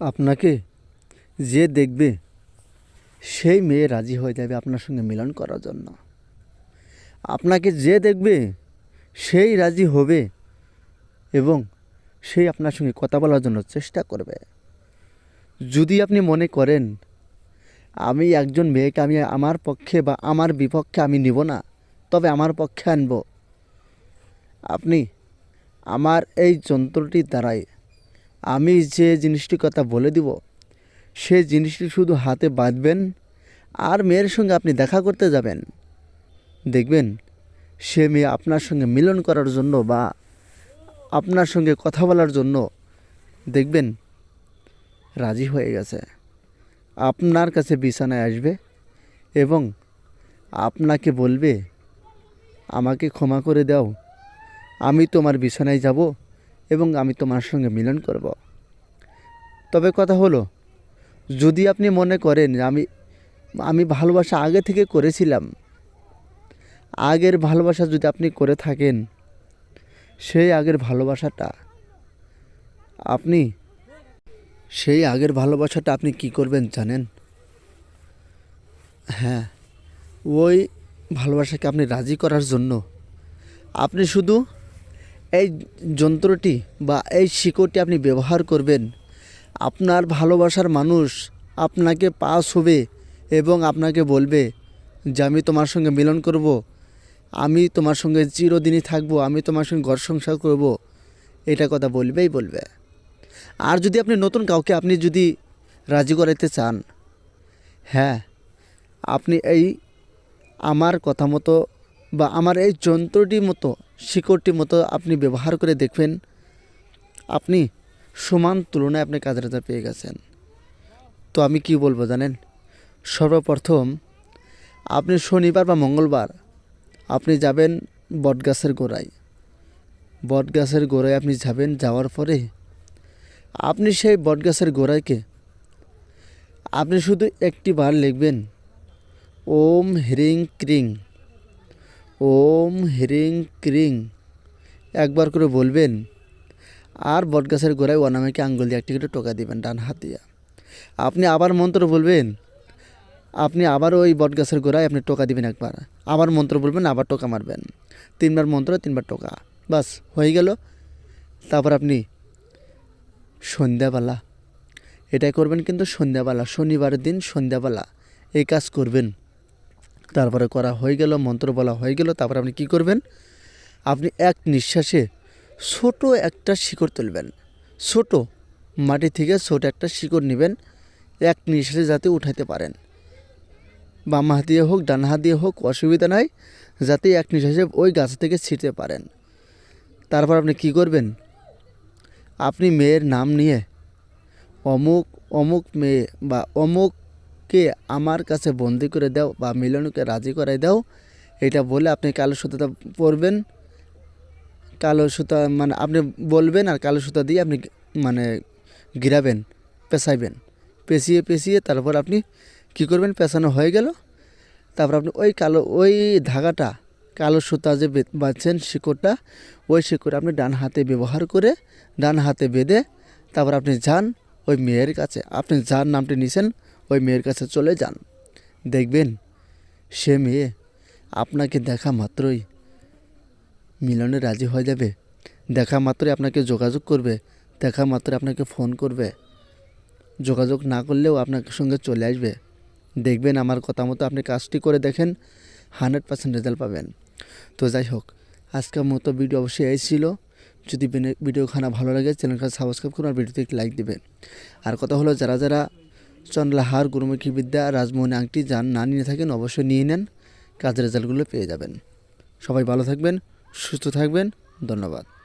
আপনাকে যে দেখবে, সেই মেয়ে রাজি হয়ে যাবে আপনার সঙ্গে মিলন করার জন্য। আপনাকে যে দেখবে, সেই রাজি হবে এবং সেই আপনার সঙ্গে কথা বলার জন্য চেষ্টা করবে। যদি আপনি মনে করেন, আমি একজন মেয়েকে আমি আমার পক্ষে বা আমার বিপক্ষে আমি নিব না, তবে আমার পক্ষে আনব। আপনি আমার এই যন্ত্রটির দ্বারাই আমি যে জিনিসটির কথা বলে দিব, সে জিনিসটি শুধু হাতে বাঁধবেন আর মেয়ের সঙ্গে আপনি দেখা করতে যাবেন। দেখবেন, সে মেয়ে আপনার সঙ্গে মিলন করার জন্য বা আপনার সঙ্গে কথা বলার জন্য, দেখবেন, রাজি হয়ে গেছে। আপনার কাছে বিছানায় আসবে এবং আপনাকে বলবে, আমাকে ক্ষমা করে দাও, আমি তোমার বিছানায় যাব এবং আমি তোমার সঙ্গে মিলন করব। তবে কথা হলো, যদি আপনি মনে করেন আমি আমি ভালোবাসা আগে থেকে করেছিলাম, আগের ভালোবাসা যদি আপনি করে থাকেন, সেই আগের ভালোবাসাটা আপনি, সেই আগের ভালোবাসাটা আপনি কি করবেন জানেন? হ্যাঁ ওই ভালোবাসাকে আপনি রাজি করার জন্য আপনি শুধু এই যন্ত্রটি বা এই শিকড়টি আপনি ব্যবহার করবেন। আপনার ভালোবাসার মানুষ আপনাকে পাস হবে এবং আপনাকে বলবে যে, আমি তোমার সঙ্গে মিলন করব, আমি তোমার সঙ্গে চিরদিনই থাকব, আমি তোমার সঙ্গে ঘর সংসার করব। এটা কথা বলবেই বলবে। আর যদি আপনি নতুন কাউকে আপনি যদি রাজি করাইতে চান হ্যাঁ আপনি এই আমার কথা মতো বা আমার এই যন্ত্রটি মতো শিকড়টির মতো আপনি ব্যবহার করে দেখবেন, আপনি সমান তুলনায় আপনি কাজের হাজার পেয়ে গেছেন। তো আমি কি বলব জানেন? সর্বপ্রথম, আপনি শনিবার বা মঙ্গলবার আপনি যাবেন বটগাছের গোড়ায়। বটগাছের গোড়ায় আপনি যাবেন, যাওয়ার পরে আপনি সেই বটগাছের গোড়ায়কে আপনি শুধু একটি বার লিখবেন, ওম হ্রিং ক্রিং। ওম হ্রিং ক্রিং। একবার করে বলবেন, আর বটগাছের গোড়ায় অনামিকে আঙ্গুল দিয়ে একটি করে টোকা দিবেন ডান হাত দিয়ে। আপনি আবার মন্ত্র বলবেন, আপনি আবার ওই বটগাছের গোড়ায় আপনি টোকা দিবেন একবার। আবার মন্ত্র বলবেন, আবার টোকা মারবেন। তিনবার মন্ত্র, তিনবার টোকা। বাস, হয়ে গেল। তারপর আপনি সন্ধ্যাবেলা, এটাই করবেন কিন্তু সন্ধ্যাবেলা, শনিবারের দিন সন্ধ্যাবেলা এই কাজ করবেন। তারপরে করা হয়ে গেল, মন্ত্র বলা হয়ে গেল, তারপর আপনি কি করবেন? আপনি এক নিঃশ্বাসে ছোট একটা শিকড় তুলবেন। ছোট মাটি থেকে ছোট একটা শিকড় নেবেন, এক নিঃশ্বাসে যাতে উঠাইতে পারেন। বাম হাত দিয়ে হোক, ডান হাত দিয়ে হোক, অসুবিধা নাই, যাতে এক নিঃশ্বাসে ওই গাছ থেকে ছিঁড়তে পারেন। তারপর আপনি কি করবেন? আপনি মেয়ের নাম নিয়ে অমুক অমুক মেয়ে বা অমুককে আমার কাছে বন্দি করে দাও বা মিলনকে রাজি করাই দাও, এটা বলে আপনি কালো সুতাটা পরবেন। কালো সুতা মানে আপনি বলবেন আর কালো সুতা দিয়ে আপনি মানে গিরাবেন, পেঁচাইবেন। পেঁচিয়ে পেঁচিয়ে তারপর আপনি কি করবেন? পেঁচানো হয়ে গেল। তারপর আপনি ওই কালো, ওই ধাগাটা, কালো সুতা যে বাঁধছেন শিকড়টা, ওই শিকড় আপনি ডান হাতে ব্যবহার করে ডান হাতে বেঁধে তারপর আপনি যান ওই মেয়ের কাছে। আপনি যার নামটি নিছেন ওই মেয়ের কাছে চলে যান। দেখবেন সে মেয়ে আপনাকে দেখা মাত্রই মিলনে রাজি হয়ে যাবে। দেখা মাত্রই আপনাকে যোগাযোগ করবে, দেখা মাত্রই আপনাকে ফোন করবে। যোগাযোগ না করলেও আপনার সঙ্গে চলে আসবে। দেখবেন আমার কথা মতো আপনি কাজটি করে দেখেন হান্ড্রেড পার্সেন্ট রেজাল্ট পাবেন। তো যাই হোক, আজকের মতো ভিডিও অবশ্যই এই যদি বেনে- ভিডিওখানা ভালো লাগে চ্যানেলটা সাবস্ক্রাইব করুন আর ভিডিওতে একটি লাইক দেবেন। আর কথা হলো, যারা যারা চন্দ্রহার গুরুমুখী বিদ্যা রাজমোহনে আংটি যান না নিয়ে থাকেন অবশ্যই নিয়ে নেন। কাজের রেজাল্টগুলো পেয়ে যাবেন। সবাই ভালো থাকবেন, সুস্থ থাকবেন। ধন্যবাদ।